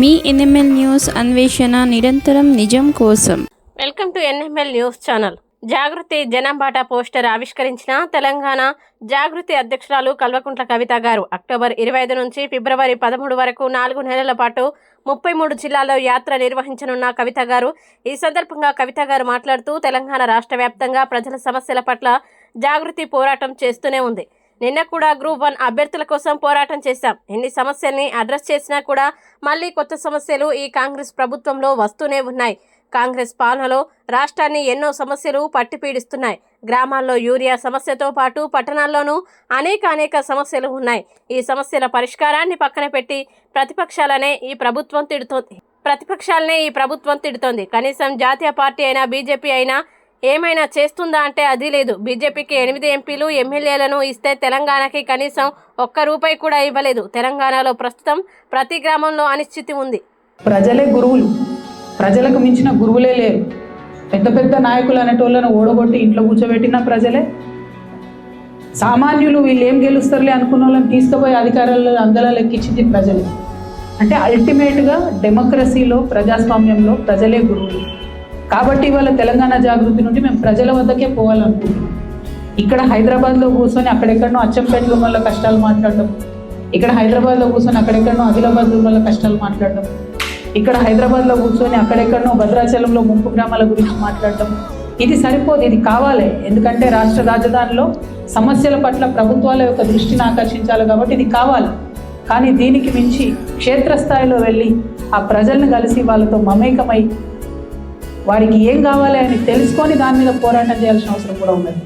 మీ NML news అన్వేషణ నిరంతరం నిజం కోసం. Welcome to NML news channel. Jagruthi Janambata poster ఆవిష్కరించిన తెలంగాణ జాగృతి అధ్యక్షురాలు కల్వకుంట్ల కవిత గారు అక్టోబర్ ఇరవై ఐదు నుంచి ఫిబ్రవరి పదమూడు వరకు నాలుగు నెలల పాటు ముప్పై మూడు జిల్లాల్లో యాత్ర నిర్వహించనున్న కవిత గారు. ఈ సందర్భంగా కవిత గారు మాట్లాడుతూ తెలంగాణ రాష్ట్ర వ్యాప్తంగా ప్రజల సమస్యల పట్ల జాగృతి పోరాటం చేస్తూనే ఉంది. నిన్న కూడా గ్రూప్ వన్ అభ్యర్థుల కోసం పోరాటం చేశాం. ఎన్ని సమస్యల్ని అడ్రస్ చేసినా కూడా మళ్ళీ కొత్త సమస్యలు ఈ కాంగ్రెస్ ప్రభుత్వంలో వస్తూనే ఉన్నాయి. కాంగ్రెస్ పాలనలో రాష్ట్రాన్ని ఎన్నో సమస్యలు పట్టిపీడిస్తున్నాయి గ్రామాల్లో యూరియా సమస్యతో పాటు పట్టణాల్లోనూ అనేక అనేక సమస్యలు ఉన్నాయి. ఈ సమస్యల పరిష్కారాన్ని పక్కన పెట్టి ప్రతిపక్షాలనే ఈ ప్రభుత్వం తిడుతోంది. ప్రతిపక్షాలనే ఈ ప్రభుత్వం తిడుతోంది. కనీసం జాతీయ పార్టీ అయినా బీజేపీ అయినా ఏమైనా చేస్తుందా అంటే అది లేదు. బీజేపీకి ఎనిమిది ఎంపీలు ఎమ్మెల్యేలను ఇస్తే తెలంగాణకి కనీసం ఒక్క రూపాయి కూడా ఇవ్వలేదు. తెలంగాణలో ప్రస్తుతం ప్రతి గ్రామంలో అనిశ్చితి ఉంది. ప్రజలే గురువులు. ప్రజలకు మించిన గురువులే లేరు. పెద్ద పెద్ద నాయకులు అనేటోళ్ళను ఓడగొట్టి ఇంట్లో కూర్చోబెట్టిన ప్రజలే. సామాన్యులు వీళ్ళు ఏం గెలుస్తారులే అనుకున్న వాళ్ళని తీసుకుపోయి అధికారాలు అందలా లెక్కించింది ప్రజలే. అంటే అల్టిమేట్గా డెమోక్రసీలో ప్రజాస్వామ్యంలో ప్రజలే గురువులు. కాబట్టి ఇవాళ తెలంగాణ జాగృతి నుండి మేము ప్రజల వద్దకే పోవాలనుకుంటున్నాం. ఇక్కడ హైదరాబాద్లో కూర్చొని అక్కడెక్కడనో అచ్చంపేటలో వల్ల కష్టాలు మాట్లాడడం ఇక్కడ హైదరాబాద్లో కూర్చొని అక్కడెక్కడనో ఆదిలాబాద్ వల్ల కష్టాలు మాట్లాడడం ఇక్కడ హైదరాబాద్లో కూర్చొని అక్కడెక్కడనో భద్రాచలంలో ముంపు గ్రామాల గురించి మాట్లాడడం ఇది సరిపోదు ఇది కావాలి. ఎందుకంటే రాష్ట్ర రాజధానిలో సమస్యల పట్ల ప్రభుత్వాల యొక్క దృష్టిని ఆకర్షించాలి కాబట్టి ఇది కావాలి. కానీ దీనికి మించి క్షేత్రస్థాయిలో వెళ్ళి ఆ ప్రజల్ని కలిసి వాళ్ళతో మమేకమై వారికి ఏం కావాలి అని తెలుసుకొని దాని మీద పోరాటం చేయాల్సిన అవసరం కూడా ఉన్నది.